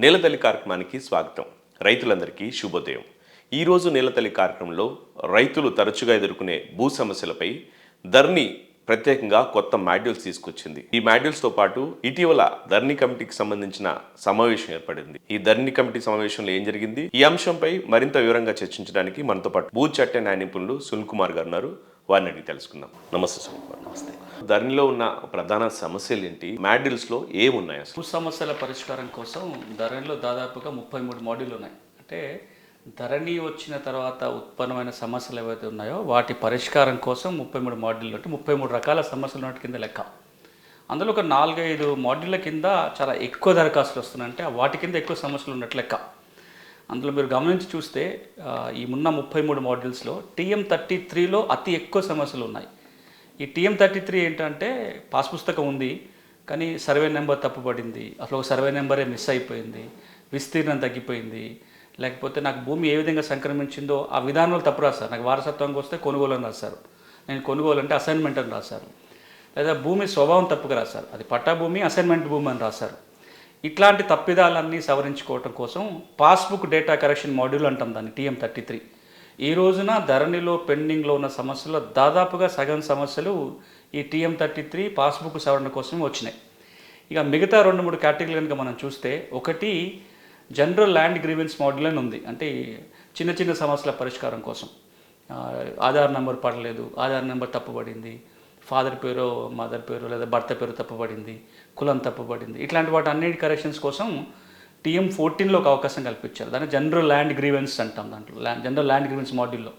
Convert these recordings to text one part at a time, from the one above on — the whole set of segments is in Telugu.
నేలతల్లి కార్యక్రమానికి స్వాగతం. రైతులందరికీ శుభోదయం. ఈరోజు నేలతల్లి కార్యక్రమంలో రైతులు తరచుగా ఎదుర్కొనే భూ సమస్యలపై ధర్ని ప్రత్యేకంగా కొత్త మాడ్యూల్స్ తీసుకొచ్చింది. ఈ మాడ్యూల్స్తో పాటు ఇటీవల ధర్ని కమిటీకి సంబంధించిన సమావేశం ఏర్పడింది. ఈ ధర్ని కమిటీ సమావేశంలో ఏం జరిగింది? ఈ అంశంపై మరింత వివరంగా చర్చించడానికి మనతో పాటు భూ చట్ట న్యాయ నిపుణులు సునీల్ కుమార్ గారు ఉన్నారు. వారిని అడిగి తెలుసుకుందాం. నమస్తే సునీల్ కుమార్. నమస్తే. ధరణిలో ఉన్న ప్రధాన సమస్యలు ఏంటి? మాడ్యూల్స్లో ఏమున్నాయి అసలు? భూ సమస్యల పరిష్కారం కోసం ధరణిలో దాదాపుగా ముప్పై మూడు మాడ్యూల్ ఉన్నాయి. అంటే ధరణి వచ్చిన తర్వాత ఉత్పన్నమైన సమస్యలు ఏవైతే ఉన్నాయో వాటి పరిష్కారం కోసం ముప్పై మూడు మాడ్యూల్ అంటే ముప్పై మూడు రకాల సమస్యలు ఉన్నట్టు కింద లెక్క. అందులో ఒక నాలుగైదు మాడ్యూళ్ళ కింద చాలా ఎక్కువ దరఖాస్తులు వస్తున్నాయంటే వాటి కింద ఎక్కువ సమస్యలు ఉన్నట్టు లెక్క. అందులో మీరు గమనించి చూస్తే ఈ ఉన్న ముప్పై మూడు మాడ్యూల్స్లో టీఎం థర్టీ త్రీలో అతి ఎక్కువ సమస్యలు ఉన్నాయి. ఈ టీఎం థర్టీ త్రీ ఏంటంటే పాస్ పుస్తకం ఉంది కానీ సర్వే నెంబర్ తప్పుపడింది. అసలు ఒక సర్వే నెంబరే మిస్ అయిపోయింది విస్తీర్ణం తగ్గిపోయింది. లేకపోతే నాకు భూమి ఏ విధంగా సంక్రమించిందో ఆ విధానాలు తప్పు రాస్తారు నాకు వారసత్వంగా వస్తే కొనుగోలు అని రాస్తారు నేను కొనుగోలు అంటే అసైన్మెంట్ అని రాశారు లేదా భూమి స్వభావం తప్పుగా రాశారు అది పట్టా భూమి అసైన్మెంట్ భూమి అని రాశారు ఇట్లాంటి తప్పిదాలన్నీ సవరించుకోవటం కోసం పాస్బుక్ డేటా కరెక్షన్ మాడ్యూల్ అంటాం దాన్ని టీఎం థర్టీ త్రీ. ఈ రోజున ధరణిలో పెండింగ్లో ఉన్న సమస్యల్లో దాదాపుగా సగం సమస్యలు ఈ టీఎం థర్టీ త్రీ పాస్బుక్ సవరణ కోసం వచ్చినాయి. ఇక మిగతా రెండు మూడు కేటగిరీలు కనుక మనం చూస్తే ఒకటి జనరల్ ల్యాండ్ గ్రీవెన్స్ మోడల్ అని ఉంది. అంటే చిన్న చిన్న సమస్యల పరిష్కారం కోసం. ఆధార్ నెంబర్ పడలేదు ఆధార్ నెంబర్ తప్పుపడింది ఫాదర్ పేరు మదర్ పేరు లేదా భర్త పేరు తప్పుపడింది కులం తప్పుపడింది ఇట్లాంటి వాటి అన్నిటి కరెక్షన్స్ కోసం టీఎం ఫోర్టీన్లో ఒక అవకాశం కల్పించారు. దాన్ని జనరల్ ల్యాండ్ గ్రీవెన్స్ అంటాం దాంట్లో. ల్యాండ్ జనరల్ ల్యాండ్ గ్రీవెన్స్ మాడ్యూల్లో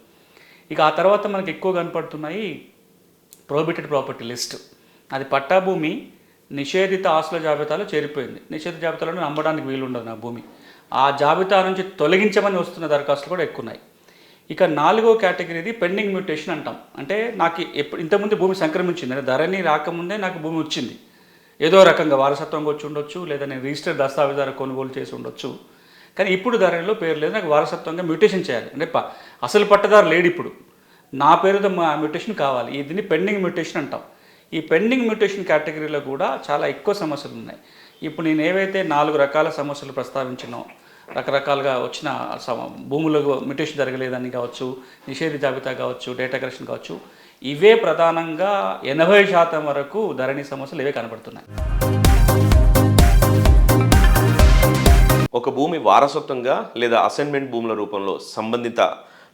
ఇక ఆ తర్వాత మనకి ఎక్కువ కనపడుతున్నాయి ప్రోహిబిటెడ్ ప్రాపర్టీ లిస్ట్ అది పట్టా భూమి నిషేధిత ఆస్తుల జాబితాలో చేరిపోయింది. నిషేధిత జాబితాలో అమ్మడానికి వీలు ఉండదు నా భూమి. ఆ జాబితా నుంచి తొలగించమని వస్తున్న దరఖాస్తులు కూడా ఎక్కువ ఉన్నాయి ఇక నాలుగో కేటగిరీది పెండింగ్ మ్యూటేషన్ అంటాం. అంటే నాకు ఎప్పుడు ఇంతకుముందు భూమి సంక్రమించింది. అంటే ధరణి రాకముందే నాకు భూమి వచ్చింది. ఏదో రకంగా వారసత్వంగా వచ్చి ఉండొచ్చు లేదా నేను రిజిస్టర్ దస్తావేజారు కొనుగోలు చేసి ఉండొచ్చు. కానీ ఇప్పుడు ధరలో పేరు లేదు నాకు వారసత్వంగా మ్యూటేషన్ చేయాలి. అంటే అసలు పట్టదారు లేడు ఇప్పుడు. నా పేరుతో మా మ్యూటేషన్ కావాలి. దీన్ని పెండింగ్ మ్యూటేషన్ అంటాం. ఈ పెండింగ్ మ్యూటేషన్ కేటగిరీలో కూడా చాలా ఎక్కువ సమస్యలు ఉన్నాయి. ఇప్పుడు నేను ఏవైతే నాలుగు రకాల సమస్యలు ప్రస్తావించినో రకరకాలుగా వచ్చిన సమ భూములకు మ్యూటేషన్ జరగలేదని కావచ్చు నిషేధ జాబితా కావచ్చు డేటా కరెక్షన్ కావచ్చు ఇవే ప్రధానంగా ఎనభై శాతం వరకు ధరణి సమస్యలు ఇవే కనబడుతున్నాయి ఒక భూమి వారసత్వంగా లేదా అసైన్మెంట్ భూముల రూపంలో సంబంధిత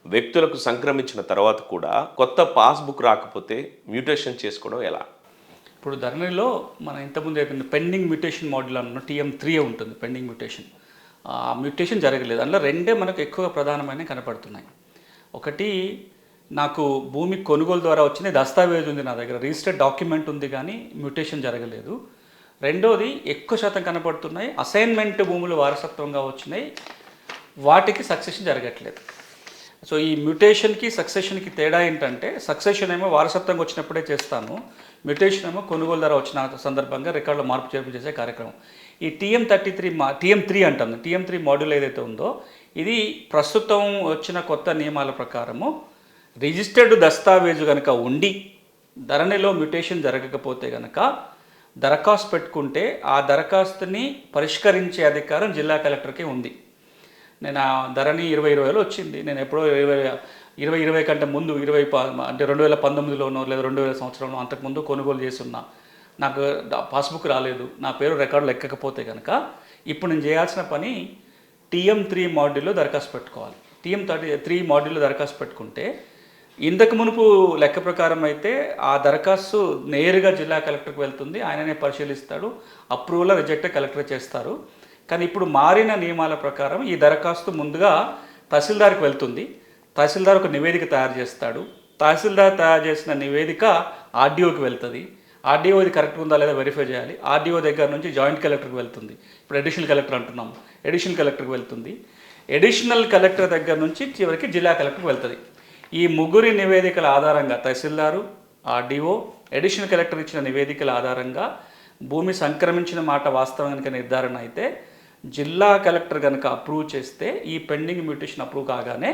వ్యక్తులకు సంక్రమించిన తర్వాత కూడా కొత్త పాస్బుక్ రాకపోతే మ్యూటేషన్ చేసుకోవడం ఎలా? ఇప్పుడు ధరణిలో మనం ఇంతకుముందు అయిపోయింది పెండింగ్ మ్యూటేషన్ మోడల్ అన్న టీఎం త్రీ ఉంటుంది పెండింగ్ మ్యూటేషన్. ఆ మ్యూటేషన్ జరగలేదు. అందులో రెండే మనకు ఎక్కువ ప్రధానమైన కనపడుతున్నాయి. ఒకటి నాకు భూమి కొనుగోలు ద్వారా వచ్చిన దస్తావేజ్ ఉంది నా దగ్గర. రిజిస్టర్డ్ డాక్యుమెంట్ ఉంది కానీ మ్యూటేషన్ జరగలేదు. రెండోది ఎక్కువ శాతం కనపడుతున్నాయి. అసైన్మెంట్ భూములు వారసత్వంగా వచ్చినాయి. వాటికి సక్సెషన్ జరగట్లేదు. సో ఈ మ్యూటేషన్కి సక్సెషన్కి తేడా ఏంటంటే సక్సెషన్ ఏమో వారసత్వంగా వచ్చినప్పుడే చేస్తాను మ్యూటేషన్ ఏమో కొనుగోలు ధర వచ్చిన సందర్భంగా రికార్డులో మార్పు చేర్పు చేసే కార్యక్రమం. ఈ టీఎం థర్టీ త్రీ మా టీఎం త్రీ అంటాం. టీఎం త్రీ మాడ్యూల్ ఏదైతే ఉందో ఇది ప్రస్తుతం వచ్చిన కొత్త నియమాల ప్రకారము రిజిస్టర్డ్ దస్తావేజు కనుక ఉండి ధరణిలో మ్యూటేషన్ జరగకపోతే కనుక దరఖాస్తు పెట్టుకుంటే ఆ దరఖాస్తుని పరిష్కరించే అధికారం జిల్లా కలెక్టర్కే ఉంది. నేను ఆ ధరని ఇరవై ఇరవైలో వచ్చింది. నేను ఎప్పుడో ఇరవై ఇరవై ఇరవై కంటే ముందు ఇరవై అంటే రెండు వేల పంతొమ్మిదిలోనో లేదా రెండు వేల సంవత్సరంలో అంతకుముందు కొనుగోలు చేస్తున్నా. నాకు పాస్బుక్ రాలేదు. నా పేరు రికార్డులు ఎక్కకపోతే కనుక ఇప్పుడు నేను చేయాల్సిన పని టీఎం త్రీ మాడ్యూల్లో దరఖాస్తు పెట్టుకోవాలి. టీఎం థర్టీ త్రీ మాడ్యూల్లో దరఖాస్తు పెట్టుకుంటే ఇంతకు మునుపు లెక్క ప్రకారం అయితే ఆ దరఖాస్తు నేరుగా జిల్లా కలెక్టర్కి వెళ్తుంది. ఆయననే పరిశీలిస్తాడు. అప్రూవల్ రిజెక్ట్ కలెక్టర్ చేస్తారు. కానీ ఇప్పుడు మారిన నియమాల ప్రకారం ఈ దరఖాస్తు ముందుగా తహసీల్దార్కి వెళ్తుంది. తహసీల్దార్ ఒక నివేదిక తయారు చేస్తాడు. తహసీల్దార్ తయారు చేసిన నివేదిక ఆర్డీఓకి వెళ్తుంది. ఆర్డీఓ ఇది కరెక్ట్ ఉందా లేదా వెరిఫై చేయాలి. ఆర్డీఓ దగ్గర నుంచి జాయింట్ కలెక్టర్కి వెళ్తుంది. ఇప్పుడు అడిషనల్ కలెక్టర్ అంటున్నాం అడిషనల్ కలెక్టర్కి వెళ్తుంది. అడిషనల్ కలెక్టర్ దగ్గర నుంచి చివరికి జిల్లా కలెక్టర్కి వెళ్తుంది. ఈ ముగ్గురి నివేదికల ఆధారంగా తహసీల్దారు ఆర్డీఓ అడిషనల్ కలెక్టర్ ఇచ్చిన నివేదికల ఆధారంగా భూమి సంక్రమించిన మాట వాస్తవం కనుక నిర్ధారణ అయితే జిల్లా కలెక్టర్ కనుక అప్రూవ్ చేస్తే ఈ పెండింగ్ మ్యూటేషన్ అప్రూవ్ కాగానే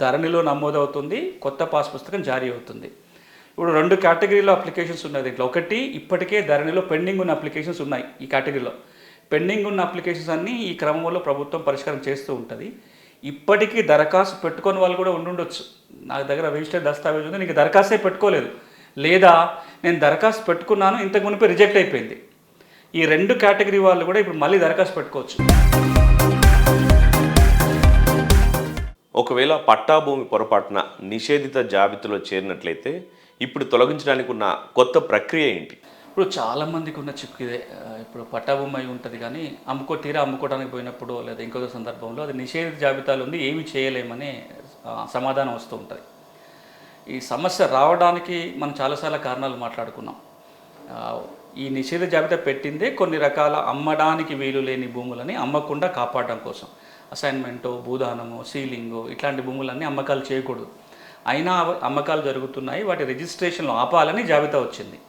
ధరణిలో నమోదవుతుంది కొత్త పాస్ పుస్తకం జారీ అవుతుంది. ఇప్పుడు రెండు కేటగిరీలో అప్లికేషన్స్ ఉన్నాయి దీంట్లో. ఒకటి ఇప్పటికే ధరణిలో పెండింగ్ ఉన్న అప్లికేషన్స్ ఉన్నాయి ఈ కేటగిరీలో. పెండింగ్ ఉన్న అప్లికేషన్స్ అన్నీ ఈ క్రమంలో ప్రభుత్వం పరిష్కారం చేస్తూ ఉంటుంది. ఇప్పటికీ దరఖాస్తు పెట్టుకొని వాళ్ళు కూడా ఉండుండొచ్చు. నా దగ్గర రిజిస్టర్ దస్తావేజ్ ఉంది నీకు దరఖాస్తే పెట్టుకోలేదు. లేదా నేను దరఖాస్తు పెట్టుకున్నాను ఇంతకు మునిపే రిజెక్ట్ అయిపోయింది. ఈ రెండు కేటగిరీ వాళ్ళు కూడా ఇప్పుడు మళ్ళీ దరఖాస్తు పెట్టుకోవచ్చు. ఒకవేళ పట్టా భూమి పొరపాటున నిషేధిత జాబితాలో చేరినట్లయితే ఇప్పుడు తొలగించడానికి ఉన్న కొత్త ప్రక్రియ ఏంటి? ఇప్పుడు చాలా మందికి ఉన్న చిక్కు ఇదే. ఇప్పుడు పట్టాభూమి అయి ఉంటుంది కానీ అమ్ముకో తీరా అమ్ముకోవడానికి పోయినప్పుడు లేదా ఇంకొక సందర్భంలో అది నిషేధిత జాబితాలో ఉంది ఏమి చేయలేమని సమాధానం వస్తూ ఉంటుంది. ఈ సమస్య రావడానికి మనం చాలాసార్లు కారణాలు మాట్లాడుకున్నాం. ఈ నిషేధ జాబితా పెట్టిందే కొన్ని రకాల అమ్మడానికి వీలు లేని భూములని అమ్మకుండా కాపాడడం కోసం. అసైన్మెంటు భూదానము సీలింగు ఇట్లాంటి భూములన్నీ అమ్మకాలు చేయకూడదు. అయినా అమ్మకాలు జరుగుతున్నాయి వాటి రిజిస్ట్రేషన్లు ఆపాలని జాబితా వచ్చింది.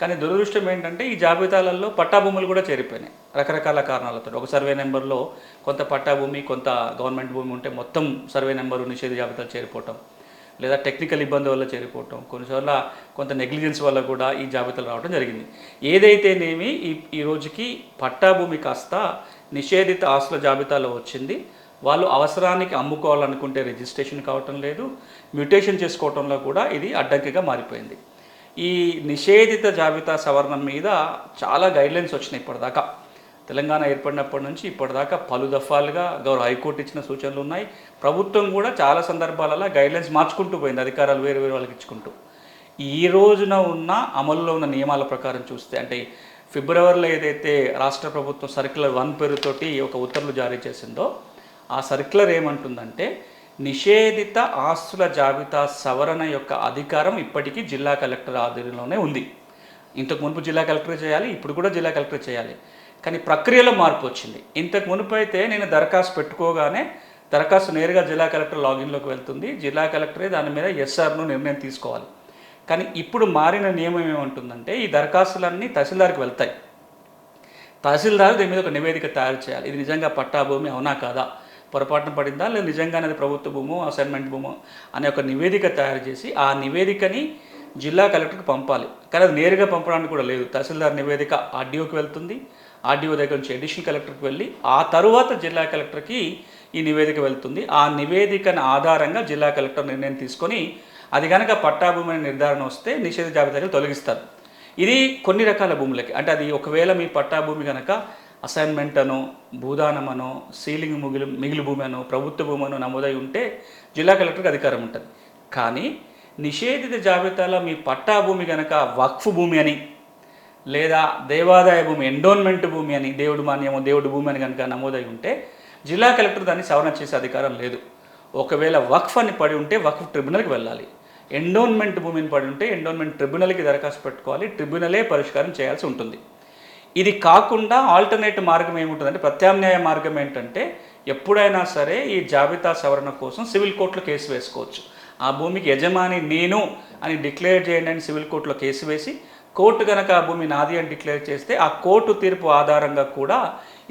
కానీ దురదృష్టం ఏంటంటే ఈ జాబితాలలో పట్టా భూములు కూడా చేరిపోయినాయి. రకరకాల కారణాలతో. ఒక సర్వే నెంబర్లో కొంత పట్టాభూమి కొంత గవర్నమెంట్ భూమి ఉంటే మొత్తం సర్వే నెంబరు నిషేధ జాబితాలు చేరిపోవటం లేదా టెక్నికల్ ఇబ్బంది వల్ల చేరిపోవటం కొన్నిసార్లు కొంత నెగ్లిజెన్స్ వల్ల కూడా ఈ జాబితాలు రావడం జరిగింది. ఏదైతేనేమి ఈ ఈ రోజుకి పట్టా భూమి కాస్త నిషేధిత ఆస్తుల జాబితాలో వచ్చింది. వాళ్ళు అవసరానికి అమ్ముకోవాలనుకుంటే రిజిస్ట్రేషన్ కావటం లేదు. మ్యూటేషన్ చేసుకోవటంలో కూడా ఇది అడ్డంకిగా మారిపోయింది. ఈ నిషేధిత జాబితా సవరణ మీద చాలా గైడ్లైన్స్ వచ్చినాయి ఇప్పటిదాకా. తెలంగాణ ఏర్పడినప్పటి నుంచి ఇప్పటిదాకా పలు దఫాలుగా గౌరవ హైకోర్టు ఇచ్చిన సూచనలు ఉన్నాయి. ప్రభుత్వం కూడా చాలా సందర్భాలలో గైడ్లైన్స్ మార్చుకుంటూ పోయింది అధికారాలు వేరు వేరు వాళ్ళకి ఇచ్చుకుంటూ. ఈ రోజున ఉన్న అమలులో ఉన్న నియమాల ప్రకారం చూస్తే అంటే ఫిబ్రవరిలో ఏదైతే రాష్ట్ర ప్రభుత్వం సర్క్యులర్ వన్ పేరుతోటి ఒక ఉత్తర్వులు జారీ చేసిందో ఆ సర్క్యులర్ ఏమంటుందంటే నిషేధిత ఆస్తుల జాబితా సవరణ యొక్క అధికారం ఇప్పటికీ జిల్లా కలెక్టర్ ఆధ్వర్యంలోనే ఉంది. ఇంతకు మునుపు జిల్లా కలెక్టర్ చేయాలి ఇప్పుడు కూడా జిల్లా కలెక్టర్ చేయాలి. కానీ ప్రక్రియలో మార్పు వచ్చింది. ఇంతకు మునుపు అయితే నేను దరఖాస్తు పెట్టుకోగానే దరఖాస్తు నేరుగా జిల్లా కలెక్టర్ లాగిన్లోకి వెళ్తుంది. జిల్లా కలెక్టరే దాని మీద ఎస్ఆర్ను నిర్ణయం తీసుకోవాలి. కానీ ఇప్పుడు మారిన నియమం ఏమంటుందంటే ఈ దరఖాస్తులన్నీ తహసీల్దార్కి వెళ్తాయి. తహసీల్దార్ దీని మీద ఒక నివేదిక తయారు చేయాలి. ఇది నిజంగా పట్టాభూమి అవునా కాదా? పొరపాటున పడిందా? లేదా నిజంగానే అది ప్రభుత్వ భూమో అసైన్మెంట్ భూమో అనే ఒక నివేదిక తయారు చేసి ఆ నివేదికని జిల్లా కలెక్టర్కి పంపాలి. కానీ అది నేరుగా పంపడానికి కూడా లేదు. తహసీల్దార్ నివేదిక ఆర్డీఓకి వెళ్తుంది. ఆర్డీఓ దగ్గర నుంచి అడిషనల్ కలెక్టర్కి వెళ్ళి ఆ తరువాత జిల్లా కలెక్టర్కి ఈ నివేదిక వెళ్తుంది. ఆ నివేదికను ఆధారంగా జిల్లా కలెక్టర్ నిర్ణయం తీసుకొని అది కనుక పట్టాభూమి అనే నిర్ధారణ వస్తే నిషేధ జాబితాలు తొలగిస్తారు. ఇది కొన్ని రకాల భూములకి. అంటే అది ఒకవేళ మీ పట్టాభూమి కనుక అసైన్మెంట్ అనో భూదానం అనో సీలింగ్ మిగిలి మిగిలి భూమి అనో ప్రభుత్వ భూమి అనో నమోదై ఉంటే జిల్లా కలెక్టర్కి అధికారం ఉంటుంది. కానీ నిషేధిత జాబితాలో మీ పట్టా భూమి కనుక వక్ఫ్ భూమి అని లేదా దేవాదాయ భూమి ఎండోన్మెంట్ భూమి అని దేవుడు మాన్యము దేవుడు భూమి అని కనుక నమోదై ఉంటే జిల్లా కలెక్టర్ దాన్ని సవరణ చేసే అధికారం లేదు. ఒకవేళ వక్ఫ్ అని పడి ఉంటే వక్ఫ్ ట్రిబ్యునల్కి వెళ్ళాలి. ఎండోన్మెంట్ భూమిని పడి ఉంటే ఎండోన్మెంట్ ట్రిబ్యునల్కి దరఖాస్తు పెట్టుకోవాలి. ట్రిబ్యునలే పరిష్కారం చేయాల్సి ఉంటుంది. ఇది కాకుండా ఆల్టర్నేట్ మార్గం ఏముంటుందంటే ప్రత్యామ్నాయ మార్గం ఏంటంటే ఎప్పుడైనా సరే ఈ జాబితా సవరణ కోసం సివిల్ కోర్టులో కేసు వేసుకోవచ్చు. ఆ భూమికి యజమాని నేను అని డిక్లేర్ చేయండి అని సివిల్ కోర్టులో కేసు వేసి కోర్టు కనుక ఆ భూమి నాది అని డిక్లేర్ చేస్తే ఆ కోర్టు తీర్పు ఆధారంగా కూడా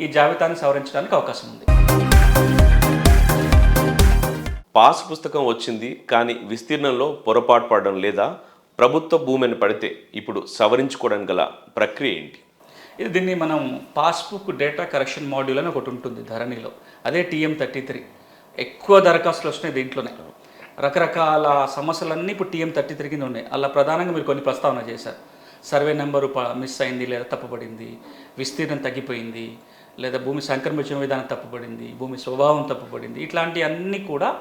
ఈ జాబితాని సవరించడానికి అవకాశం ఉంది. పాస్ పుస్తకం వచ్చింది కానీ విస్తీర్ణంలో పొరపాటు పడడం లేదా ప్రభుత్వ భూమిని పడితే ఇప్పుడు సవరించుకోవడం గల ప్రక్రియ ఏంటి? ఇది దీన్ని మనం పాస్బుక్ డేటా కరెక్షన్ మాడ్యూల్ అని ఒకటి ఉంటుంది ధరణిలో. అదే టీఎం థర్టీ త్రీ. ఎక్కువ దరఖాస్తులు వస్తున్నాయి దీంట్లోనే. రకరకాల సమస్యలన్నీ ఇప్పుడు టీఎం థర్టీ త్రీ కింద ఉన్నాయి. అలా ప్రధానంగా మీరు కొన్ని ప్రస్తావన చేశారు. సర్వే నెంబరు ప- మిస్ అయింది లేదా తప్పుపడింది విస్తీర్ణం తగ్గిపోయింది లేదా భూమి సంక్రమించిన విధానం తప్పుపడింది భూమి స్వభావం తప్పుపడింది ఇట్లాంటి అన్నీ కూడా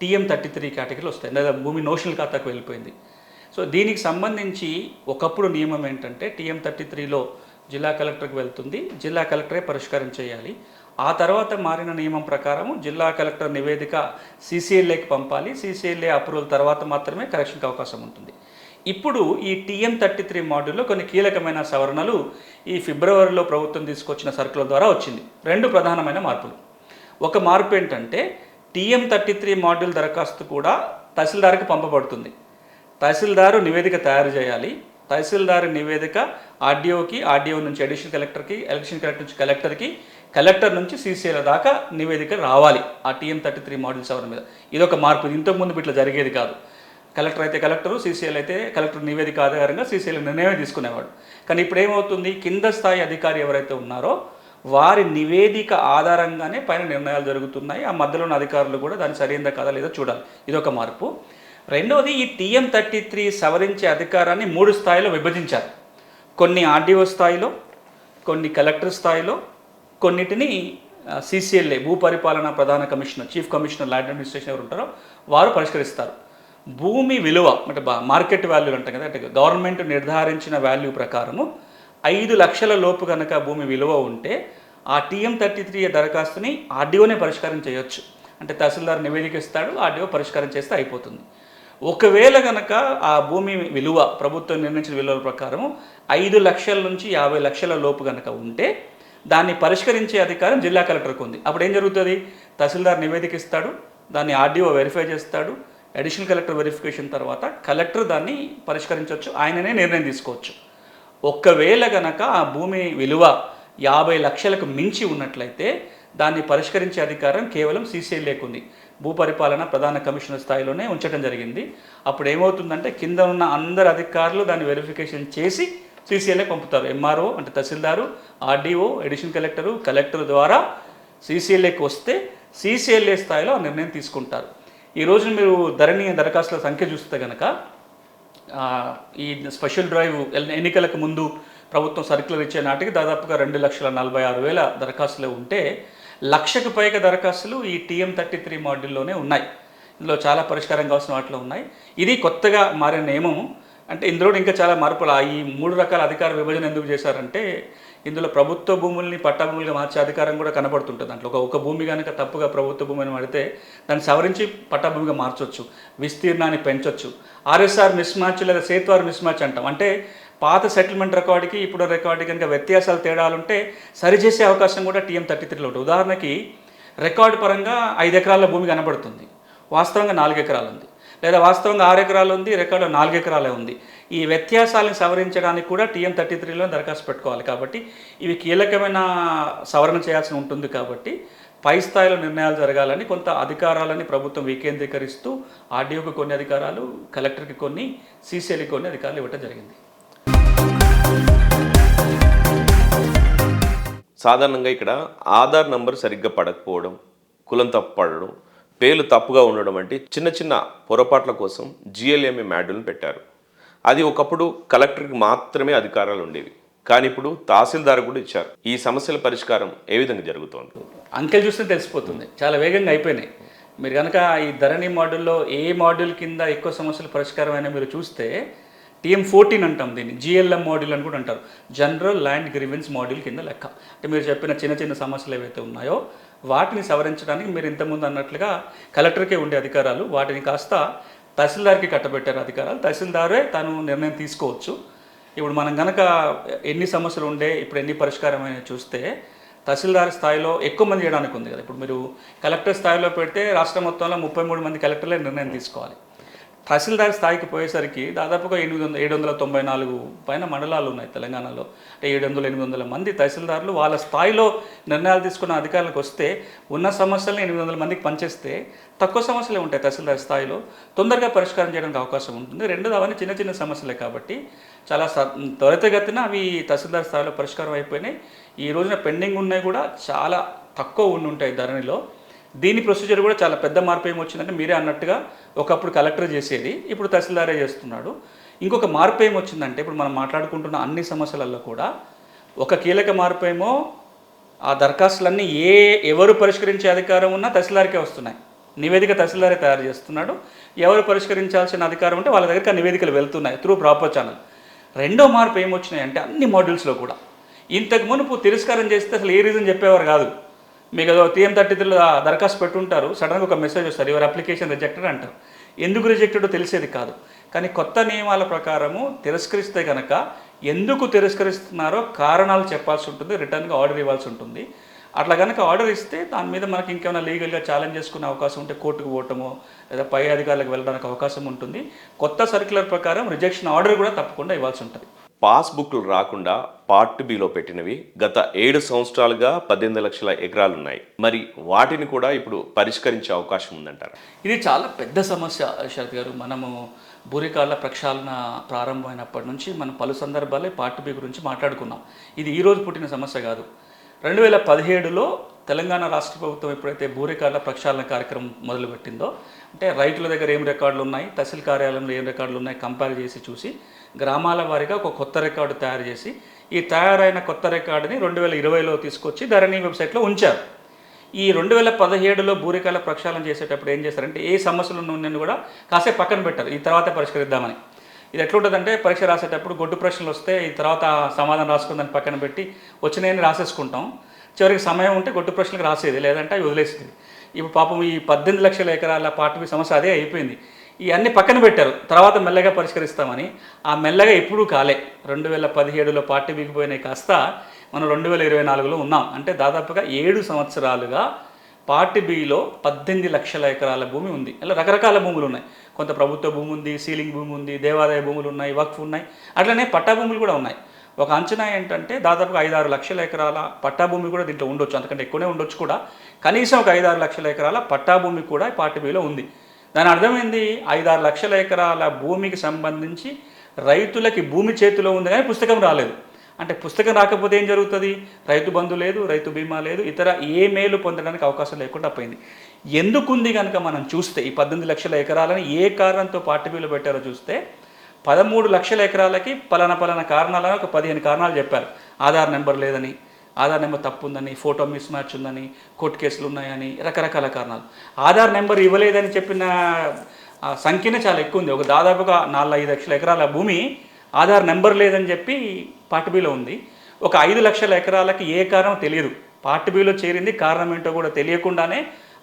టీఎం థర్టీ త్రీ కేటగిరీలో వస్తాయి. లేదా భూమి నోషనల్ ఖాతాకు వెళ్ళిపోయింది. సో దీనికి సంబంధించి ఒకప్పుడు నియమం ఏంటంటే టీఎం థర్టీ త్రీలో జిల్లా కలెక్టర్కి వెళ్తుంది. జిల్లా కలెక్టరే పరిష్కారం చేయాలి. ఆ తర్వాత మారిన నియమం ప్రకారం జిల్లా కలెక్టర్ నివేదిక సీసీఎల్ఏకి పంపాలి. సీసీఎల్ఏ అప్రూవల్ తర్వాత మాత్రమే కరెక్షన్కి అవకాశం ఉంటుంది. ఇప్పుడు ఈ టీఎం థర్టీ త్రీ మాడ్యూల్లో కొన్ని కీలకమైన సవరణలు ఈ ఫిబ్రవరిలో ప్రభుత్వం తీసుకొచ్చిన సర్కుల ద్వారా వచ్చింది. రెండు ప్రధానమైన మార్పులు. ఒక మార్పు ఏంటంటే టీఎం థర్టీ త్రీ మాడ్యూల్ దరఖాస్తు కూడా తహసీల్దార్కి పంపబడుతుంది. తహసీల్దారు నివేదిక తయారు చేయాలి. తహసీల్దారు నివేదిక ఆర్డీఓకి ఆర్డీఓ నుంచి అడిషనల్ కలెక్టర్కి ఎలక్షన్ కలెక్టర్ నుంచి కలెక్టర్కి కలెక్టర్ నుంచి సీసీఎల్ దాకా నివేదిక రావాలి ఆ TM thirty three model seven మీద. ఇదొక మార్పు. ఇంతకుముందు ఇట్లా జరిగేది కాదు. కలెక్టర్ అయితే కలెక్టరు సీసీఎల్ అయితే కలెక్టర్ నివేదిక ఆధారంగా సీసీఎల్ నిర్ణయం తీసుకునేవాడు. కానీ ఇప్పుడు ఏమవుతుంది? కింద స్థాయి అధికారి ఎవరైతే ఉన్నారో వారి నివేదిక ఆధారంగానే పైన నిర్ణయాలు జరుగుతున్నాయి. ఆ మధ్యలో ఉన్న అధికారులు కూడా దాన్ని సరైనదా కాదా లేదో చూడాలి. ఇదొక మార్పు. రెండవది ఈ టీఎం థర్టీ త్రీ సవరించే అధికారాన్ని మూడు స్థాయిలో విభజించారు. కొన్ని ఆర్డీఓ స్థాయిలో కొన్ని కలెక్టర్ స్థాయిలో కొన్నిటిని సిసిఎల్ఏ భూ పరిపాలన ప్రధాన commissioner chief commissioner land administration ఎవరు ఉంటారో వారు పరిష్కరిస్తారు. భూమి విలువ అంటే బా- మార్కెట్ వాల్యూ అంటాం కదా అంటే గవర్నమెంట్ నిర్ధారించిన వాల్యూ ప్రకారము ఐదు లక్షల లోపు కనుక భూమి విలువ ఉంటే ఆ టీఎం థర్టీ త్రీ దరఖాస్తుని ఆర్డీఓనే పరిష్కారం చేయొచ్చు. అంటే తహసీల్దార్ నివేదిక ఇస్తాడు ఆర్డీఓ పరిష్కారం చేస్తే అయిపోతుంది. ఒకవేళ కనుక ఆ భూమి విలువ ప్రభుత్వం నిర్ణయించిన విలువల ప్రకారం ఐదు లక్షల నుంచి యాభై లక్షల లోపు కనుక ఉంటే దాన్ని పరిష్కరించే అధికారం జిల్లా కలెక్టర్కి ఉంది. అప్పుడు ఏం జరుగుతుంది? తహసీల్దార్ నివేదిక ఇస్తాడు దాన్ని ఆర్డీఓ వెరిఫై చేస్తాడు అడిషనల్ కలెక్టర్ వెరిఫికేషన్ తర్వాత కలెక్టర్ దాన్ని పరిష్కరించవచ్చు ఆయననే నిర్ణయం తీసుకోవచ్చు. ఒక్కవేళ గనక ఆ భూమి విలువ యాభై లక్షలకు మించి ఉన్నట్లయితే దాన్ని పరిష్కరించే అధికారం కేవలం సీసీఎల్ఏకు ఉంది. భూపరిపాలన ప్రధాన కమిషనర్ స్థాయిలోనే ఉంచడం జరిగింది. అప్పుడు ఏమవుతుందంటే కింద ఉన్న అందరు అధికారులు దాన్ని వెరిఫికేషన్ చేసి సీసీఎల్ఏ పంపుతారు. ఎంఆర్ఓ అంటే tahsildar RDO additional collector collector ద్వారా సీసీఎల్ఏకి వస్తే సీసీఎల్ఏ స్థాయిలో ఆ నిర్ణయం తీసుకుంటారు. ఈ రోజు మీరు ధరణి దరఖాస్తుల సంఖ్య చూస్తే కనుక ఈ స్పెషల్ డ్రైవ్ ఎన్నికలకు ముందు ప్రభుత్వం సర్క్యులర్ ఇచ్చే నాటికి దాదాపుగా రెండు లక్షల నలభై ఆరు వేల దరఖాస్తులు ఉంటే లక్షకు పైగా దరఖాస్తులు ఈ టీఎం థర్టీ త్రీ మాడ్యూల్లోనే ఉన్నాయి. ఇందులో చాలా పరిష్కారం కావాల్సిన వాటిలో ఉన్నాయి. ఇది కొత్తగా మారిన నియమం. అంటే ఇందులో ఇంకా చాలా మార్పులు. ఆ ఈ మూడు రకాల అధికార విభజన ఎందుకు చేశారంటే ఇందులో ప్రభుత్వ భూముల్ని పట్టా భూములుగా మార్చే అధికారం కూడా కనబడుతుంటుంది దాంట్లో. ఒక ఒక భూమి కనుక తప్పుగా ప్రభుత్వ భూమిని పడితే దాన్ని సవరించి పట్టా భూమిగా విస్తీర్ణాన్ని పెంచొచ్చు. ఆర్ఎస్ఆర్ మిస్ మ్యాచ్ లేదా సేత్వార్ మిస్ మ్యాచ్ అంటాం. అంటే పాత సెటిల్మెంట్ రికార్డుకి ఇప్పుడు రికార్డు కనుక వ్యత్యాసాలు తేడాలుంటే సరిచేసే అవకాశం కూడా టీఎం థర్టీ త్రీలో ఉంటుంది. ఉదాహరణకి రికార్డు పరంగా ఐదు ఎకరాల భూమి కనబడుతుంది. వాస్తవంగా నాలుగు ఎకరాలు ఉంది లేదా వాస్తవంగా ఆరు ఎకరాలు ఉంది రికార్డు నాలుగు ఎకరాలే ఉంది. ఈ వ్యత్యాసాలను సవరించడానికి కూడా టీఎం థర్టీ త్రీలో దరఖాస్తు పెట్టుకోవాలి కాబట్టి ఇవి కీలకమైన సవరణ చేయాల్సి ఉంటుంది కాబట్టి పై స్థాయిలో నిర్ణయాలు జరగాలని కొంత అధికారాలని ప్రభుత్వం వికేంద్రీకరిస్తూ ఆర్డీఓకి కొన్ని అధికారాలు కలెక్టర్కి కొన్ని సీసీఎల్కి కొన్ని అధికారాలు ఇవ్వడం జరిగింది. సాధారణంగా ఇక్కడ ఆధార్ నంబర్ సరిగ్గా పడకపోవడం కులం తప్పు పడడం పేర్లు తప్పుగా ఉండడం వంటి చిన్న చిన్న పొరపాట్ల కోసం జిఎల్ఎంఏ మ్యాడ్యూల్ని పెట్టారు. అది ఒకప్పుడు కలెక్టర్కి మాత్రమే అధికారాలు ఉండేవి. కానీ ఇప్పుడు తహసీల్దార్ కూడా ఇచ్చారు. ఈ సమస్యల పరిష్కారం ఏ విధంగా జరుగుతోంది? అంకెలు చూస్తే తెలిసిపోతుంది. చాలా వేగంగా అయిపోయినాయి. మీరు కనుక ఈ ధరణి మాడ్యూల్లో ఏ మాడ్యూల్ కింద ఎక్కువ సమస్యలు పరిష్కారం అయినా మీరు చూస్తే టీఎం ఫోర్టీన్ అంటాం దీన్ని జిఎల్ఎం మోడ్యూల్ అని కూడా అంటారు. జనరల్ ల్యాండ్ గ్రీవెన్స్ మోడ్యూల్ కింద లెక్క. అంటే మీరు చెప్పిన చిన్న చిన్న సమస్యలు ఏవైతే ఉన్నాయో వాటిని సవరించడానికి మీరు ఇంతకుముందు అన్నట్లుగా కలెక్టర్కే ఉండే అధికారాలు వాటిని కాస్త తహసీల్దార్కి కట్టబెట్టారు అధికారాలు. తహసీల్దారే తాను నిర్ణయం తీసుకోవచ్చు. ఇప్పుడు మనం కనుక ఎన్ని సమస్యలు ఉండే ఇప్పుడు ఎన్ని పరిష్కారమైన చూస్తే తహసీల్దార్ స్థాయిలో ఎక్కువ మంది చేయడానికి ఉంది కదా. ఇప్పుడు మీరు కలెక్టర్ స్థాయిలో పెడితే రాష్ట్రం మొత్తంలో ముప్పై మూడు మంది కలెక్టర్లే నిర్ణయం తీసుకోవాలి. తహసీల్దార్ స్థాయికి పోయేసరికి దాదాపుగా ఎనిమిది వందల ఏడు వందల తొంభై నాలుగు పైన మండలాలు ఉన్నాయి తెలంగాణలో. అంటే ఏడు వందల ఎనిమిది వందల మంది తహసీల్దార్లు వాళ్ళ స్థాయిలో నిర్ణయాలు తీసుకున్న అధికారులకు వస్తే ఉన్న సమస్యలను ఎనిమిది వందల మందికి పనిచేస్తే తక్కువ సమస్యలే ఉంటాయి తహసీల్దార్ స్థాయిలో. తొందరగా పరిష్కారం చేయడానికి అవకాశం ఉంటుంది. రెండోది అవన్నీ చిన్న చిన్న సమస్యలే కాబట్టి చాలా త్వరితగతిన అవి తహసీల్దార్ స్థాయిలో పరిష్కారం అయిపోయినాయి. ఈ రోజున పెండింగ్ ఉన్నాయి కూడా చాలా తక్కువ ఉండి ఉంటాయి ధరణిలో. దీని ప్రొసీజర్ కూడా చాలా పెద్ద మార్పు ఏమొచ్చిందంటే మీరే అన్నట్టుగా ఒకప్పుడు కలెక్టర్ చేసేది ఇప్పుడు తహసీల్దారే చేస్తున్నాడు. ఇంకొక మార్పు ఏమొచ్చిందంటే ఇప్పుడు మనం మాట్లాడుకుంటున్న అన్ని సమస్యలలో కూడా ఒక కీలక మార్పు ఏమో ఆ దరఖాస్తులన్నీ ఏ ఎవరు పరిష్కరించే అధికారం ఉన్నా తహసీల్దార్కే వస్తున్నాయి. నివేదిక తహసీల్దారే తయారు చేస్తున్నాడు. ఎవరు పరిష్కరించాల్సిన అధికారం ఉంటే వాళ్ళ దగ్గరికి ఆ నివేదికలు వెళ్తున్నాయి త్రూ ప్రాపర్ ఛానల్ రెండో మార్పు ఏమొచ్చినాయి అంటే అన్ని మాడ్యూల్స్లో కూడా. ఇంతకు మునుపు తిరస్కారం చేస్తే అసలు ఏ రీజన్ చెప్పేవారు కాదు. మీకు ఏదో టీఎం థర్టీ త్రీలో దరఖాస్తు పెట్టుంటారు సడన్గా ఒక మెసేజ్ వస్తారు యువర్ అప్లికేషన్ రిజెక్టెడ్ అంటారు. ఎందుకు రిజెక్టెడో తెలిసేది కాదు. కానీ కొత్త నియమాల ప్రకారము తిరస్కరిస్తే కనుక ఎందుకు తిరస్కరిస్తున్నారో కారణాలు చెప్పాల్సి ఉంటుంది రిటర్న్గా ఆర్డర్ ఇవ్వాల్సి ఉంటుంది. అట్లా కనుక ఆర్డర్ ఇస్తే దాని మీద మనకి ఇంకేమైనా లీగల్గా ఛాలెంజ్ చేసుకునే అవకాశం ఉంటే కోర్టుకు పోవటమో లేదా పై అధికారులకు వెళ్ళడానికి అవకాశం ఉంటుంది. కొత్త సర్క్యులర్ ప్రకారం రిజెక్షన్ ఆర్డర్ కూడా తప్పకుండా ఇవ్వాల్సి ఉంటుంది. పాస్బుక్లు రాకుండా పార్ట్ బిలో పెట్టినవి గత ఏడు సంవత్సరాలుగా పద్దెనిమిది లక్షల ఎకరాలు ఉన్నాయి మరి వాటిని కూడా ఇప్పుడు పరిష్కరించే అవకాశం ఉందంటారు? ఇది చాలా పెద్ద సమస్య శరత్ గారు. మనము భూరికాల ప్రక్షాళన ప్రారంభమైనప్పటి నుంచి మనం పలు సందర్భాలే పార్ట్ బి గురించి మాట్లాడుకున్నాం. ఇది ఈ రోజు పుట్టిన సమస్య కాదు. రెండు వేల పదిహేడులో తెలంగాణ రాష్ట్ర ప్రభుత్వం ఎప్పుడైతే భూ ప్రక్షాళన కార్యక్రమం మొదలుపెట్టిందో అంటే రైతుల దగ్గర ఏం రికార్డులు ఉన్నాయి తహసీల్ కార్యాలయంలో ఏం రికార్డులు ఉన్నాయి కంపేర్ చేసి చూసి గ్రామాల వారీగా ఒక కొత్త రికార్డు తయారు చేసి ఈ తయారైన కొత్త రికార్డుని రెండు వేల ఇరవైలో తీసుకొచ్చి ధరణి వెబ్సైట్లో ఉంచారు. ఈ రెండు వేల పదిహేడులో భూరికాల ప్రక్షాళన చేసేటప్పుడు ఏం చేస్తారంటే ఏ సమస్యలు ఉన్నాయని కూడా కాసేపు పక్కన పెట్టారు. ఈ తర్వాత పరిష్కరిద్దామని. ఇది ఎట్లుంటుందంటే పరీక్ష రాసేటప్పుడు గొడ్డు ప్రశ్నలు వస్తే ఈ తర్వాత సమాధానం రాసుకుందని పక్కన పెట్టి వచ్చినాయని రాసేసుకుంటాం. చివరికి సమయం ఉంటే గొడ్డు ప్రశ్నలకు రాసేది లేదంటే అవి వదిలేసేది. ఇప్పుడు పాపం ఈ పద్దెనిమిది లక్షల ఎకరాల పాటు సమస్య అదే అయిపోయింది. ఇవన్నీ పక్కన పెట్టారు. తర్వాత మెల్లగా పరిష్కరిస్తామని. ఆ మెల్లగా ఎప్పుడూ కాలే. రెండు వేల పదిహేడులో పార్టీ బిగిపోయినాయి కాస్త మనం రెండు వేల ఇరవై నాలుగులో ఉన్నాం. అంటే దాదాపుగా ఏడు సంవత్సరాలుగా పార్టీ బిలో పద్దెనిమిది లక్షల ఎకరాల భూమి ఉంది. అలా రకరకాల భూములు ఉన్నాయి. కొంత ప్రభుత్వ భూమి ఉంది సీలింగ్ భూమి ఉంది దేవాదాయ భూములు ఉన్నాయి వక్ఫ్ ఉన్నాయి. అట్లనే పట్టా భూములు కూడా ఉన్నాయి. ఒక అంచనా ఏంటంటే దాదాపుగా ఐదారు లక్షల ఎకరాల పట్టా భూమి కూడా దీంట్లో ఉండొచ్చు. అంతకంటే ఎక్కువనే ఉండొచ్చు కూడా. కనీసం ఒక ఐదారు లక్షల ఎకరాల పట్టా భూమి కూడా పార్టీ బిలో ఉంది. దాని అర్థమైంది ఐదారు లక్షల ఎకరాల భూమికి సంబంధించి రైతులకి భూమి చేతిలో ఉంది కానీ పుస్తకం రాలేదు. అంటే పుస్తకం రాకపోతే ఏం జరుగుతుంది? రైతు బంధు లేదు రైతు బీమా లేదు ఇతర ఏ మేలు పొందడానికి అవకాశం లేకుండా పోయింది. ఎందుకుంది కనుక మనం చూస్తే ఈ పద్దెనిమిది లక్షల ఎకరాలని ఏ కారణంతో పార్టీ బిల్లు పెట్టారో చూస్తే పదమూడు లక్షల ఎకరాలకి పలానా పలానా కారణాలని ఒక పదిహేను కారణాలు చెప్పారు. ఆధార్ నెంబర్ లేదని ఆధార్ నెంబర్ తప్పు ఉందని ఫోటో మిస్ మ్యాచ్ ఉందని కోర్టు కేసులు ఉన్నాయని రకరకాల కారణాలు. ఆధార్ నెంబర్ ఇవ్వలేదని చెప్పిన సంఖ్యనే చాలా ఎక్కువ ఉంది ఒక దాదాపుగా నాలుగు ఐదు లక్షల ఎకరాల భూమి ఆధార్ నెంబర్ లేదని చెప్పి పార్టీబీలో ఉంది. ఒక ఐదు లక్షల ఎకరాలకి ఏ కారణం తెలియదు. పార్టీబీలో చేరింది కారణం ఏంటో కూడా తెలియకుండానే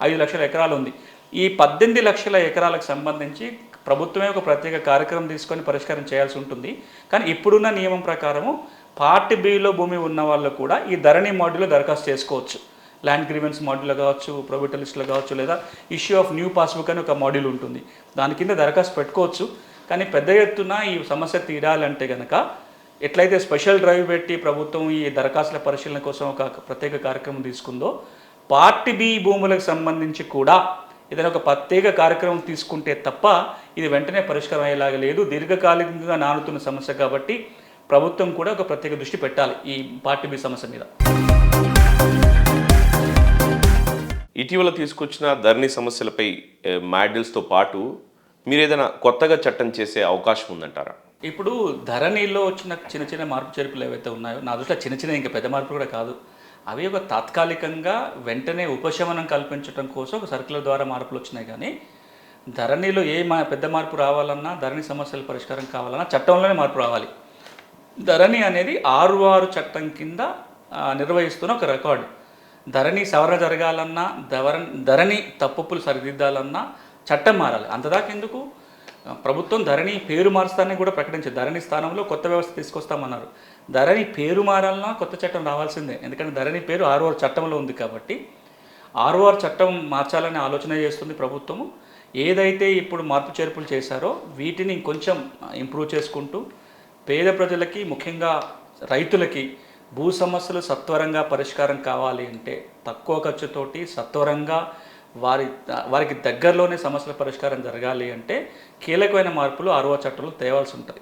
ఐదు లక్షల ఎకరాలు ఉంది. ఈ పద్దెనిమిది లక్షల ఎకరాలకు సంబంధించి ప్రభుత్వమే ఒక ప్రత్యేక కార్యక్రమం తీసుకొని పరిష్కారం చేయాల్సి ఉంటుంది. కానీ ఇప్పుడున్న నియమం ప్రకారము పార్ట్ బిలో భూమి ఉన్న వాళ్ళు కూడా ఈ ధరణి మాడ్యూల్లో దరఖాస్తు చేసుకోవచ్చు. ల్యాండ్ గ్రీవెన్స్ మాడ్యూల్ కావచ్చు ప్రొబిటల్ లిస్టులో కావచ్చు లేదా ఇష్యూ ఆఫ్ న్యూ పాస్బుక్ అని ఒక మాడ్యూల్ ఉంటుంది. దాని కింద దరఖాస్తు పెట్టుకోవచ్చు. కానీ పెద్ద ఎత్తున ఈ సమస్య తీరాలంటే కనుక ఎట్లయితే స్పెషల్ డ్రైవ్ పెట్టి ప్రభుత్వం ఈ దరఖాస్తుల పరిశీలన కోసం ఒక ప్రత్యేక కార్యక్రమం తీసుకుందో పార్టీ బి భూములకు సంబంధించి కూడా ఏదైనా ఒక ప్రత్యేక కార్యక్రమం తీసుకుంటే తప్ప ఇది వెంటనే పరిష్కారం అయ్యేలాగా లేదు. దీర్ఘకాలికంగా నానుతున్న సమస్య కాబట్టి ప్రభుత్వం కూడా ఒక ప్రత్యేక దృష్టి పెట్టాలి ఈ పార్టీ బి సమస్య మీద. ఇటీవల తీసుకొచ్చిన ధరణి సమస్యలపై మాడ్యూల్స్తో పాటు మీరు ఏదైనా కొత్తగా చట్టం చేసే అవకాశం ఉందంటారా? ఇప్పుడు ధరణిలో వచ్చిన చిన్న చిన్న మార్పు చేర్పులు ఏవైతే ఉన్నాయో నా దృష్టిలో చిన్న చిన్న ఇంకా పెద్ద మార్పులు కూడా కాదు. అవి ఒక తాత్కాలికంగా వెంటనే ఉపశమనం కల్పించడం కోసం ఒక సర్కులర్ ద్వారా మార్పులు వచ్చినాయి కానీ ధరణిలో ఏ మా పెద్ద మార్పు రావాలన్నా ధరణి సమస్యల పరిష్కారం కావాలన్నా చట్టంలోనే మార్పు రావాలి. ధరణి అనేది ఆరు ఆరు చట్టం కింద నిర్వహిస్తున్న ఒక రికార్డు ధరణి సవరణ జరగాలన్నా ధర ధరణి తప్పులు సరిదిద్దాలన్నా చట్టం మారాలి. అంతదాకా ఎందుకు? ప్రభుత్వం ధరణి పేరు మారుస్తానని కూడా ప్రకటించింది. ధరణి స్థానంలో కొత్త వ్యవస్థ తీసుకొస్తామన్నారు. ధరణి పేరు మారాలన్నా కొత్త చట్టం రావాల్సిందే. ఎందుకంటే ధరణి పేరు ఆరు ఆరు చట్టంలో ఉంది కాబట్టి. ఆరు ఆరు చట్టం మార్చాలనే ఆలోచన చేస్తుంది ప్రభుత్వము. ఏదైతే ఇప్పుడు మార్పు చేర్పులు చేశారో వీటిని కొంచెం ఇంప్రూవ్ చేసుకుంటూ పేద ప్రజలకి ముఖ్యంగా రైతులకి భూ సమస్యలు సత్వరంగా పరిష్కారం కావాలి అంటే తక్కువ ఖర్చుతోటి సత్వరంగా వారి వారికి దగ్గరలోనే సమస్యల పరిష్కారం జరగాలి అంటే కీలకమైన మార్పులు ఆరవ చట్టంలో తేవాల్సి ఉంటుంది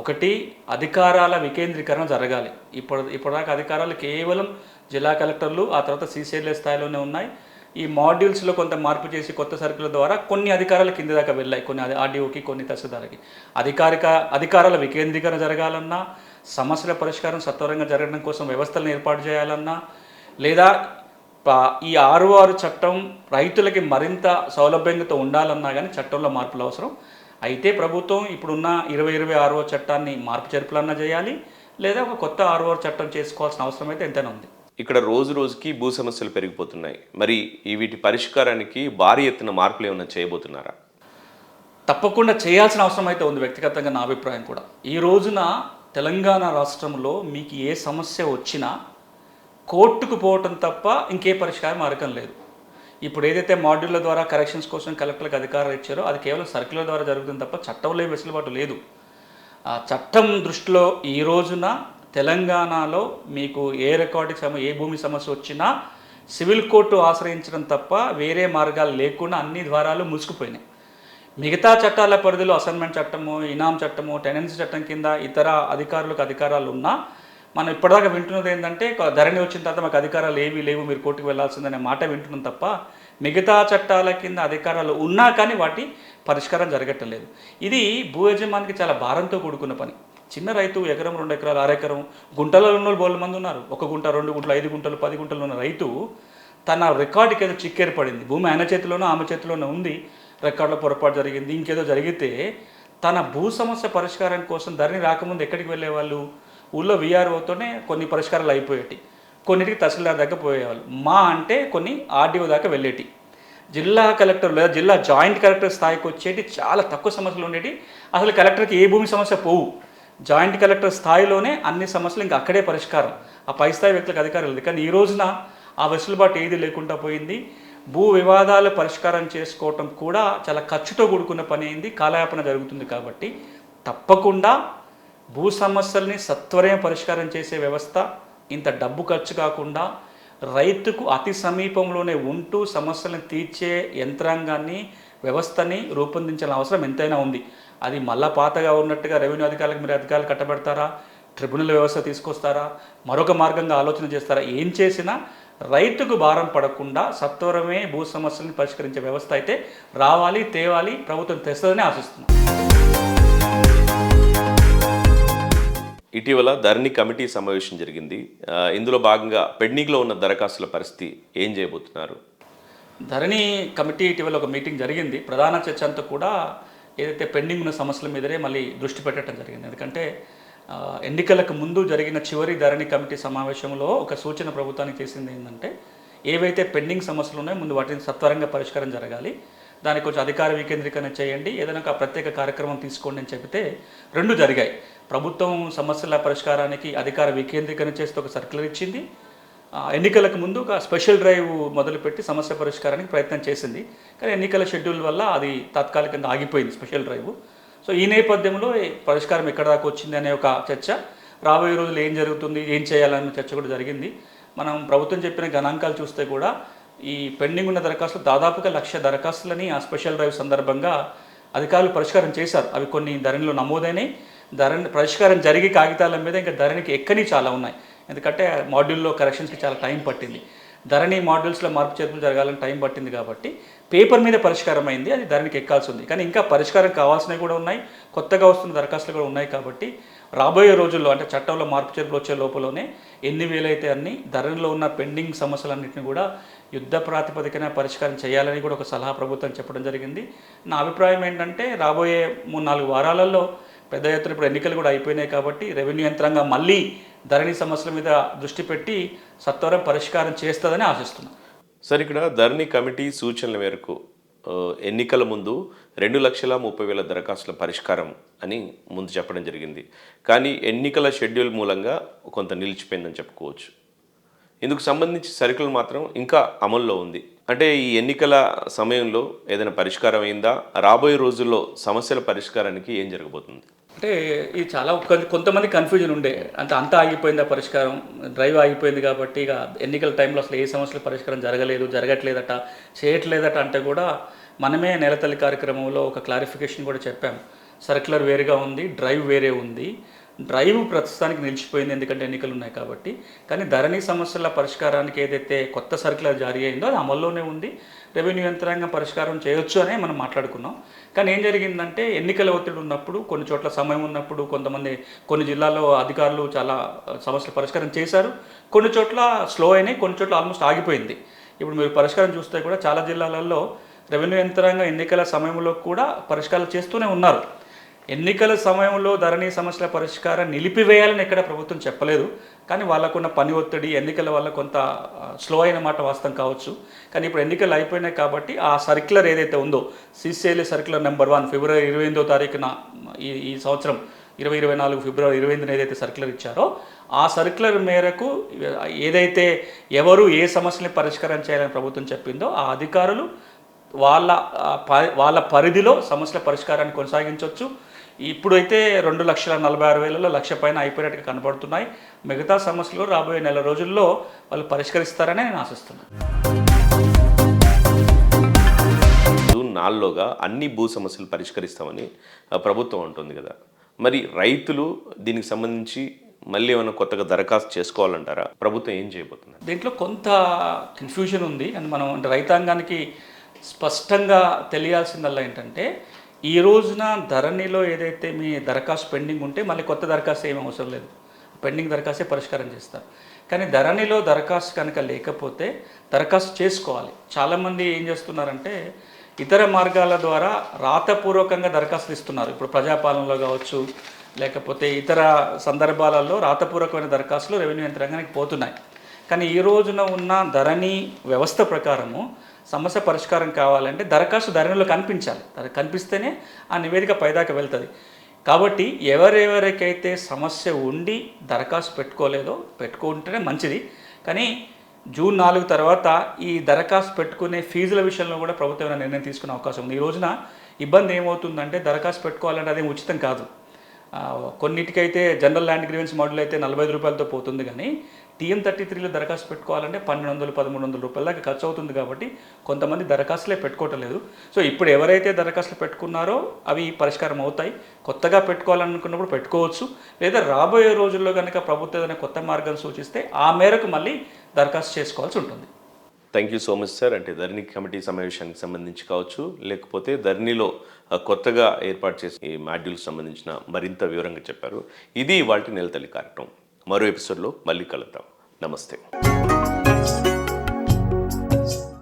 ఒకటి అధికారాల వికేంద్రీకరణ జరగాలి. ఇప్పుడు ఇప్పటిదాకా అధికారాలు కేవలం జిల్లా కలెక్టర్లు ఆ తర్వాత సీసీఎల్ఏ స్థాయిలోనే ఉన్నాయి. ఈ మాడ్యూల్స్లో కొంత మార్పు చేసి కొత్త సరుకుల ద్వారా కొన్ని అధికారాలు కింద దాకా వెళ్ళాయి. కొన్ని ఆర్డీఓకి కొన్ని తహసీల్దార్కి అధికారిక అధికారాల వికేంద్రీకరణ జరగాలన్నా సమస్యల పరిష్కారం సత్వరంగా జరగడం కోసం వ్యవస్థలను ఏర్పాటు చేయాలన్నా లేదా ఈ ఆరు ఆరు చట్టం రైతులకి మరింత సౌలభ్యంగా ఉండాలన్నా కానీ చట్టంలో మార్పులు అవసరం. అయితే ప్రభుత్వం ఇప్పుడున్న ఇరవై ఇరవై ఆరో చట్టాన్ని మార్పు చేర్పులన్నా చేయాలి లేదా ఒక కొత్త ఆరు ఆరు చట్టం చేసుకోవాల్సిన అవసరం అయితే ఎంతైనా ఉంది. ఇక్కడ రోజు రోజుకి భూ సమస్యలు పెరిగిపోతున్నాయి. మరి ఈ వీటి పరిష్కారానికి భారీ ఎత్తున మార్పులు ఏమైనా చేయబోతున్నారా? తప్పకుండా చేయాల్సిన అవసరం అయితే ఉంది వ్యక్తిగతంగా నా అభిప్రాయం కూడా. ఈ రోజున తెలంగాణ రాష్ట్రంలో మీకు ఏ సమస్య వచ్చినా కోర్టుకు పోవటం తప్ప ఇంకే పరిష్కారం అరకం లేదు. ఇప్పుడు ఏదైతే మాడ్యూళ్ళ ద్వారా కరెక్షన్స్ కోసం కలెక్టర్లకు అధికారాలు ఇచ్చారో అది కేవలం సర్కులర్ ద్వారా జరుగుతుంది తప్ప చట్టంలో వెసులుబాటు లేదు. ఆ చట్టం దృష్టిలో ఈ రోజున తెలంగాణలో మీకు ఏ రికార్డుకి సమ ఏ భూమి సమస్య వచ్చినా సివిల్ కోర్టు ఆశ్రయించడం తప్ప వేరే మార్గాలు లేకుండా అన్ని ద్వారాలు మూసుకుపోయినాయి మిగతా చట్టాల పరిధిలో అసైన్మెంట్ చట్టము ఇనాం చట్టము టెనెన్సీ చట్టం కింద ఇతర అధికారులకు అధికారాలు ఉన్నా మనం ఇప్పటిదాకా వింటున్నది ఏంటంటే ధరణి వచ్చిన తర్వాత మాకు అధికారాలు ఏవి లేవు మీరు కోర్టుకు వెళ్ళాల్సిందనే మాట వింటున్నాం తప్ప మిగతా చట్టాల కింద అధికారాలు ఉన్నా కానీ వాటి పరిష్కారం జరగటం లేదు. ఇది భూ యజమానికి చాలా భారంతో కూడుకున్న పని. చిన్న రైతు ఎకరం రెండు ఎకరాలు అరెకరం గుంటలలో ఉన్న వాళ్ళు బోళ్ళ మంది ఉన్నారు. ఒక గుంట రెండు గుంటలు ఐదు గుంటలు పది గుంటలు ఉన్న రైతు తన రికార్డుకి ఏదో చిక్కేర్పడింది. భూమి ఆయన చేతిలోనో ఆమె చేతిలోనో ఉంది. రికార్డులో పొరపాటు జరిగింది. ఇంకేదో జరిగితే తన భూ సమస్య పరిష్కారం కోసం ధరణి రాకముందు ఎక్కడికి వెళ్ళేవాళ్ళు? ఊళ్ళో విఆర్ఓతోనే కొన్ని పరిష్కారాలు అయిపోయేటి. కొన్నిటికి తహసీల్దార్ దాకా పోయేవాళ్ళు. మా అంటే కొన్ని ఆర్డీఓ దాకా వెళ్ళేటి. జిల్లా కలెక్టర్ లేదా జిల్లా జాయింట్ కలెక్టర్ స్థాయికి వచ్చేటి. చాలా తక్కువ సమస్యలు ఉండేటి. అసలు కలెక్టర్కి ఏ భూమి సమస్య పోవు. జాయింట్ కలెక్టర్ స్థాయిలోనే అన్ని సమస్యలు ఇంకా అక్కడే పరిష్కారం. ఆ పై స్థాయి వ్యక్తులకు అధికారం లేదు. కానీ ఈ రోజున ఆ వెసులుబాటు ఏది లేకుండా పోయింది. భూ వివాదాలు పరిష్కారం చేసుకోవటం కూడా చాలా ఖర్చుతో కూడుకున్న పని అయింది. కాలయాపన జరుగుతుంది కాబట్టి తప్పకుండా భూ సమస్యల్ని సత్వరమే పరిష్కారం చేసే వ్యవస్థ ఇంత డబ్బు ఖర్చు కాకుండా రైతుకు అతి సమీపంలోనే ఉంటూ సమస్యలను తీర్చే యంత్రాంగాన్ని వ్యవస్థని రూపొందించాల్సిన అవసరం ఎంతైనా ఉంది. అది మళ్ళా పాతగా ఉన్నట్టుగా రెవెన్యూ అధికారులకు మీరు అధికారులు కట్టబెడతారా? ట్రిబ్యునల్ వ్యవస్థ తీసుకొస్తారా? మరొక మార్గంగా ఆలోచన చేస్తారా? ఏం చేసినా రైతుకు భారం పడకుండా సత్వరమే భూ సమస్యలను పరిష్కరించే వ్యవస్థ అయితే రావాలి తేవాలి ప్రభుత్వం తెస్తుందని ఆశిస్తున్నాం. ఇటీవల ధరణి కమిటీ సమావేశం జరిగింది. ఇందులో భాగంగా పెండింగ్లో ఉన్న దరఖాస్తుల పరిస్థితి ఏం చేయబోతున్నారు? ధరణి కమిటీ ఇటీవల ఒక మీటింగ్ జరిగింది. ప్రధాన చర్చ అంతా కూడా ఏదైతే పెండింగ్ ఉన్న సమస్యల మీదనే మళ్ళీ దృష్టి పెట్టడం జరిగింది. ఎందుకంటే ఎన్నికలకు ముందు జరిగిన చివరి ధరణి కమిటీ సమావేశంలో ఒక సూచన ప్రభుత్వానికి చేసింది ఏంటంటే ఏవైతే పెండింగ్ సమస్యలు ఉన్నాయో ముందు వాటిని సత్వరంగా పరిష్కారం జరగాలి. దానికి కొంచెం అధికార వికేంద్రీకరణ చేయండి. ఏదైనా ఒక ప్రత్యేక కార్యక్రమం తీసుకోండి అని చెబితే రెండు జరిగాయి. ప్రభుత్వం సమస్యల పరిష్కారానికి అధికార వికేంద్రీకరణ చేస్తూ ఒక సర్క్యులర్ ఇచ్చింది. ఎన్నికలకు ముందు ఒక స్పెషల్ డ్రైవ్ మొదలుపెట్టి సమస్య పరిష్కారానికి ప్రయత్నం చేసింది. కానీ ఎన్నికల షెడ్యూల్ వల్ల అది తాత్కాలికంగా ఆగిపోయింది స్పెషల్ డ్రైవ్. సో ఈ నేపథ్యంలో పరిష్కారం ఎక్కడ దాకా వచ్చింది అనే ఒక చర్చ. రాబోయే రోజులు ఏం జరుగుతుంది ఏం చేయాలనే చర్చ కూడా జరిగింది. మనం ప్రభుత్వం చెప్పిన గణాంకాలు చూస్తే కూడా ఈ పెండింగ్ ఉన్న దరఖాస్తులు దాదాపుగా లక్ష దరఖాస్తులని ఆ స్పెషల్ డ్రైవ్ సందర్భంగా అధికారులు పరిష్కారం చేశారు. అవి కొన్ని ధరణిలో నమోదైనాయి. ధరణి పరిష్కారం జరిగి కాగితాల మీద ఇంకా ధరణికి ఎక్కని చాలా ఉన్నాయి. ఎందుకంటే మాడ్యూల్లో కరెక్షన్స్కి చాలా టైం పట్టింది. ధరణి మాడ్యూల్స్లో మార్పు చేర్పులు జరగాలని టైం పట్టింది కాబట్టి పేపర్ మీద పరిష్కారం అయింది అది ధరణికి ఎక్కాల్సి ఉంది. కానీ ఇంకా పరిష్కారం కావాల్సినవి కూడా ఉన్నాయి కొత్తగా వస్తున్న దరఖాస్తులు కూడా ఉన్నాయి కాబట్టి రాబోయే రోజుల్లో అంటే చట్టంలో మార్పు చేర్పులు వచ్చే లోపలనే ఎన్ని వేలైతే అన్ని ధరణిలో ఉన్న పెండింగ్ సమస్యలన్నింటినీ కూడా యుద్ధ ప్రాతిపదికన పరిష్కారం చేయాలని కూడా ఒక సలహా ప్రభుత్వం చెప్పడం జరిగింది. నా అభిప్రాయం ఏంటంటే రాబోయే మూడు నాలుగు వారాలలో పెద్ద ఎత్తున ఇప్పుడు ఎన్నికలు కూడా అయిపోయినాయి కాబట్టి రెవెన్యూ యంత్రాంగం మళ్ళీ ధరణి సమస్యల మీద దృష్టి పెట్టి సత్వరం పరిష్కారం చేస్తుందని ఆశిస్తున్నాం. సార్ ఇక్కడ ధరణి కమిటీ సూచనల మేరకు ఎన్నికల ముందు రెండు లక్షల ముప్పై వేల దరఖాస్తుల పరిష్కారం అని ముందు చెప్పడం జరిగింది. కానీ ఎన్నికల షెడ్యూల్ మూలంగా కొంత నిలిచిపోయిందని చెప్పుకోవచ్చు. ఇందుకు సంబంధించి సరుకులు మాత్రం ఇంకా అమల్లో ఉంది. అంటే ఈ ఎన్నికల సమయంలో ఏదైనా పరిష్కారం అయిందా? రాబోయే రోజుల్లో సమస్యల పరిష్కారానికి ఏం జరగబోతుంది? అంటే ఇది చాలా కొంతమంది కన్ఫ్యూజన్ ఉండే. అంటే అంతా ఆగిపోయిందా పరిష్కారం డ్రైవ్ ఆగిపోయింది కాబట్టి ఇక ఎన్నికల టైంలో అసలు ఏ సమస్యల పరిష్కారం జరగలేదు జరగట్లేదట చేయట్లేదట అంటే కూడా మనమే నెలతల్లి కార్యక్రమంలో ఒక క్లారిఫికేషన్ కూడా చెప్పాం. సర్క్యులర్ వేరుగా ఉంది డ్రైవ్ వేరే ఉంది. డ్రైవ్ ప్రస్తుతానికి నిలిచిపోయింది ఎందుకంటే ఎన్నికలు ఉన్నాయి కాబట్టి. కానీ ధరణి సమస్యల పరిష్కారానికి ఏదైతే కొత్త సర్క్యులర్ జారీ అయిందో అది అమల్లోనే ఉంది. రెవెన్యూ యంత్రాంగం పరిష్కారం చేయొచ్చు అనే మనం మాట్లాడుకున్నాం. కానీ ఏం జరిగిందంటే ఎన్నికల ఒత్తిడి ఉన్నప్పుడు కొన్ని చోట్ల సమయం ఉన్నప్పుడు కొంతమంది కొన్ని జిల్లాల్లో అధికారులు చాలా సమస్యలు సమస్యల పరిష్కారం చేశారు. కొన్ని చోట్ల స్లో అయినాయి కొన్ని చోట్ల ఆల్మోస్ట్ ఆగిపోయింది. ఇప్పుడు మీరు పరిష్కారం చూస్తే కూడా చాలా జిల్లాలలో రెవెన్యూ యంత్రాంగం ఎన్నికల సమయంలో కూడా పరిష్కారాలు చేస్తూనే ఉన్నారు. ఎన్నికల సమయంలో ధరణి సమస్యల పరిష్కారం నిలిపివేయాలని ఎక్కడ ప్రభుత్వం చెప్పలేదు. కానీ వాళ్ళకున్న పని ఒత్తిడి ఎన్నికల వల్ల కొంత స్లో అయిన మాట వాస్తవం కావచ్చు. కానీ ఇప్పుడు ఎన్నికలు అయిపోయినాయి కాబట్టి ఆ సర్క్యులర్ ఏదైతే ఉందో సిసిఎల్ సర్క్యులర్ నెంబర్ వన్ ఫిబ్రవరి ఇరవై ఎనిమిదో తారీఖున ఈ ఈ సంవత్సరం ఇరవై ఇరవై నాలుగు ఫిబ్రవరి ఇరవై ఎనిమిదిన ఏదైతే సర్క్యులర్ ఇచ్చారో ఆ సర్క్యులర్ మేరకు ఏదైతే ఎవరు ఏ సమస్యని పరిష్కారం చేయాలని ప్రభుత్వం చెప్పిందో ఆ అధికారులు వాళ్ళ ప- వాళ్ళ పరిధిలో సమస్యల పరిష్కారాన్ని కొనసాగించవచ్చు ఇప్పుడైతే రెండు లక్షల నలభై ఆరు వేలలో లక్ష పైన అయిపోయినట్టుగా కనబడుతున్నాయి. మిగతా సమస్యలు రాబోయే నెల రోజుల్లో వాళ్ళు పరిష్కరిస్తారని నేను ఆశిస్తున్నాను. జూన్ నాలుగులోగా అన్ని భూ సమస్యలు పరిష్కరిస్తామని ప్రభుత్వం అంటుంది కదా. మరి రైతులు దీనికి సంబంధించి మళ్ళీ ఏమైనా కొత్తగా దరఖాస్తు చేసుకోవాలంటారా? ప్రభుత్వం ఏం చేయబోతుంది? దీంట్లో కొంత కన్ఫ్యూజన్ ఉంది. అండ్ మనం అంటే రైతాంగానికి స్పష్టంగా తెలియాల్సిందల్లా ఏంటంటే ఈ రోజున ధరణిలో ఏదైతే మీ దరఖాస్తు పెండింగ్ ఉంటే మళ్ళీ కొత్త దరఖాస్తు ఏమీ అవసరం లేదు. పెండింగ్ దరఖాస్తే పరిష్కారం చేస్తారు. కానీ ధరణిలో దరఖాస్తు కనుక లేకపోతే దరఖాస్తు చేసుకోవాలి. చాలామంది ఏం చేస్తున్నారంటే ఇతర మార్గాల ద్వారా రాతపూర్వకంగా దరఖాస్తులు ఇస్తున్నారు. ఇప్పుడు ప్రజాపాలనలో కావచ్చు లేకపోతే ఇతర సందర్భాలలో రాతపూర్వకమైన దరఖాస్తులు రెవెన్యూ యంత్రాంగానికి పోతున్నాయి. కానీ ఈ రోజున ఉన్న ధరణి వ్యవస్థ ప్రకారము సమస్య పరిష్కారం కావాలంటే దరఖాస్తు ధరణిలో కనిపించాలి. కనిపిస్తేనే ఆ నివేదిక పైదాకా వెళ్తుంది. కాబట్టి ఎవరెవరికైతే సమస్య ఉండి దరఖాస్తు పెట్టుకోలేదో పెట్టుకుంటేనే మంచిది. కానీ జూన్ నాలుగు తర్వాత ఈ దరఖాస్తు పెట్టుకునే ఫీజుల విషయంలో కూడా ప్రభుత్వం ఏమైనా నిర్ణయం తీసుకునే అవకాశం ఉంది. ఈ రోజున ఇబ్బంది ఏమవుతుందంటే దరఖాస్తు పెట్టుకోవాలంటే అదేం ఉచితం కాదు. కొన్నిటికైతే జనరల్ ల్యాండ్ గ్రీవెన్స్ మోడల్ అయితే నలభై ఐదు రూపాయలతో పోతుంది కానీ టీఎం థర్టీ త్రీలో దరఖాస్తు పెట్టుకోవాలంటే పన్నెండు వందలు పదమూడు వందల రూపాయల దాకా ఖర్చు అవుతుంది కాబట్టి కొంతమంది దరఖాస్తులే పెట్టుకోవటం లేదు. సో ఇప్పుడు ఎవరైతే దరఖాస్తులు పెట్టుకున్నారో అవి పరిష్కారం అవుతాయి. కొత్తగా పెట్టుకోవాలనుకున్నప్పుడు పెట్టుకోవచ్చు. లేదా రాబోయే రోజుల్లో కనుక ప్రభుత్వం ఏదైనా కొత్త మార్గం సూచిస్తే ఆ మేరకు మళ్ళీ దరఖాస్తు చేసుకోవాల్సి ఉంటుంది. Thank you so much sir అంటే ధరణి కమిటీ సమావేశానికి సంబంధించి కావచ్చు లేకపోతే ధరణిలో కొత్తగా ఏర్పాటు చేసిన ఈ మాడ్యూల్కి సంబంధించిన మరింత వివరంగా చెప్పారు. ఇది వాటి నెలతల్లి కార్యక్రమం. మరో ఎపిసోడ్లో మళ్ళీ కలుద్దాం. నమస్తే.